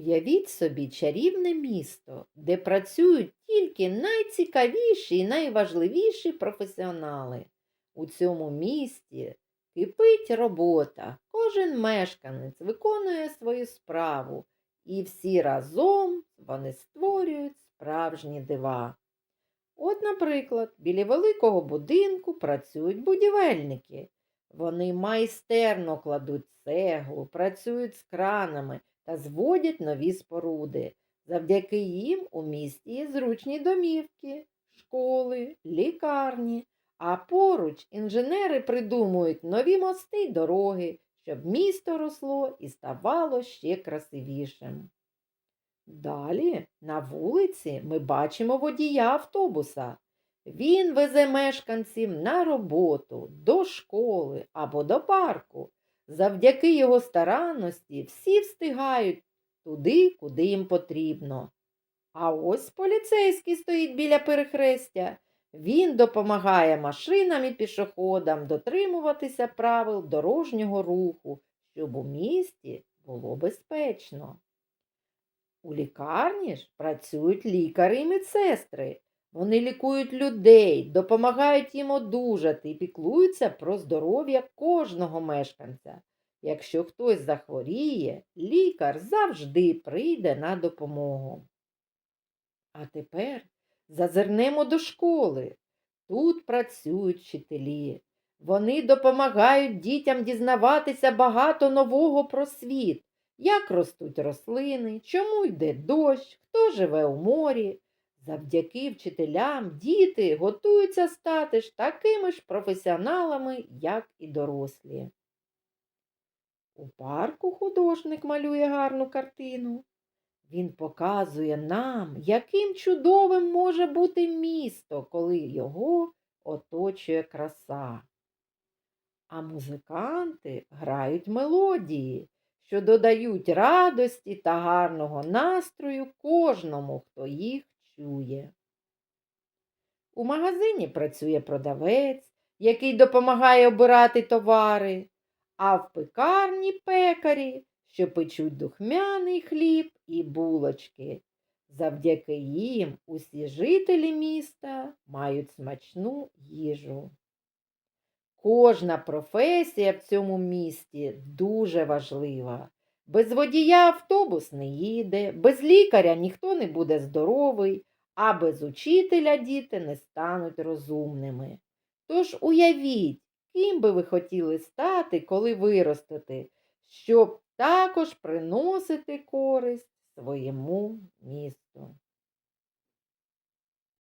Уявіть собі чарівне місто, де працюють тільки найцікавіші і найважливіші професіонали. У цьому місті кипить робота, кожен мешканець виконує свою справу, і всі разом вони створюють справжні дива. От, наприклад, біля великого будинку працюють будівельники. Вони майстерно кладуть цеглу, працюють з кранами та зводять нові споруди. Завдяки їм у місті є зручні домівки, школи, лікарні, а поруч інженери придумують нові мости й дороги, щоб місто росло і ставало ще красивішим. Далі на вулиці ми бачимо водія автобуса. Він везе мешканців на роботу, до школи або до парку. Завдяки його старанності всі встигають туди, куди їм потрібно. А ось поліцейський стоїть біля перехрестя. Він допомагає машинам і пішоходам дотримуватися правил дорожнього руху, щоб у місті було безпечно. У лікарні ж працюють лікарі і медсестри. Вони лікують людей, допомагають їм одужати і піклуються про здоров'я кожного мешканця. Якщо хтось захворіє, лікар завжди прийде на допомогу. А тепер зазирнемо до школи. Тут працюють вчителі. Вони допомагають дітям дізнаватися багато нового про світ, як ростуть рослини, чому йде дощ, хто живе у морі. Завдяки вчителям діти готуються стати ж такими ж професіоналами, як і дорослі. У парку художник малює гарну картину. Він показує нам, яким чудовим може бути місто, коли його оточує краса. А музиканти грають мелодії, що додають радості та гарного настрою кожному, хто їх чує. У магазині працює продавець, який допомагає обирати товари, а в пекарні пекарі, що печуть духмяний хліб і булочки. Завдяки їм усі жителі міста мають смачну їжу. Кожна професія в цьому місті дуже важлива. Без водія автобус не їде, без лікаря ніхто не буде здоровий, а без учителя діти не стануть розумними. Тож уявіть, ким би ви хотіли стати, коли виростете, щоб також приносити користь своєму місту.